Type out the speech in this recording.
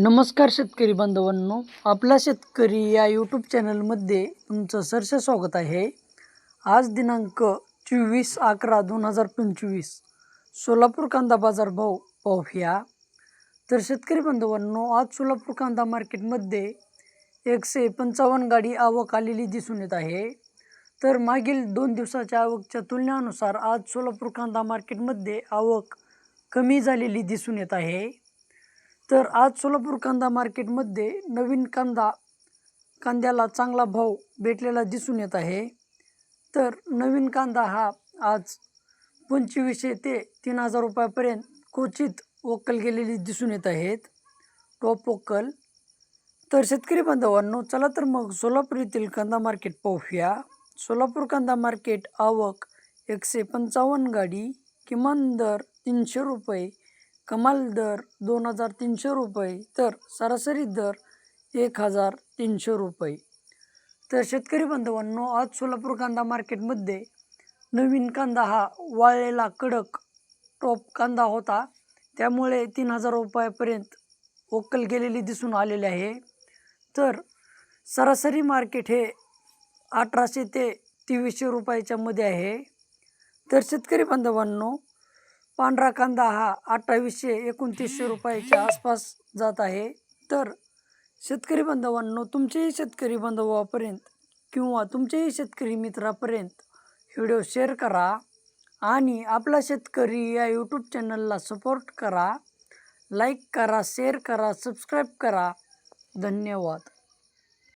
नमस्कार शेतकरी बांधवांनो. आपला शेतकरी या यूट्यूब चॅनलमध्ये तुमचं सरस स्वागत आहे. आज दिनांक चोवीस अकरा दोन हजार पंचवीस सोलापूर कांदा बाजार भाव पाहूया. तर शेतकरी बांधवांनो आज सोलापूर कांदा मार्केटमध्ये एकशे पंचावन्न गाडी आवक आलेली दिसून येत आहे. तर मागील दोन दिवसाच्या आवकच्या तुलनेनुसार आज सोलापूर कांदा मार्केटमध्ये आवक कमी झालेली दिसून येत आहे. तर आज सोलापूर कांदा मार्केटमध्ये नवीन कांदा कांद्याला चांगला भाव भेटलेला दिसून येत आहे. तर नवीन कांदा हा आज पंचवीसशे ते तीन हजार रुपयापर्यंत क्वचित वक्कल गेलेली दिसून येत आहेत. टॉप वक्कल. तर शेतकरी बांधवांनो चला तर मग सोलापूर येथील कांदा मार्केट पाहूया. सोलापूर कांदा मार्केट आवक एकशे पंचावन्न गाडी किमान दर तीनशे रुपये कमाल दर दोन हजार तीनशे रुपये तर सरासरी दर एक हजार तीनशे रुपये. तर शेतकरी बांधवांनो आज सोलापूर कांदा मार्केटमध्ये नवीन कांदा हा वाळलेला कडक टॉप कांदा होता. त्यामुळे तीन हजार रुपयापर्यंत वक्कल गेलेली दिसून आलेली आहे. तर सरासरी मार्केट हे अठराशे ते तेवीसशे रुपयाच्या मध्ये आहे. तर शेतकरी बांधवांनो पांढरा कांदा हा अठ्ठावीसशे एकोणतीसशे रुपयाच्या आसपास जात आहे. तर शेतकरी बांधवांनो तुमचेही शेतकरी बांधवापर्यंत किंवा तुमच्याही शेतकरी मित्रापर्यंत व्हिडिओ शेअर करा आणि आपला शेतकरी या यूट्यूब चॅनलला सपोर्ट करा. लाईक करा शेअर करा सबस्क्राईब करा. धन्यवाद.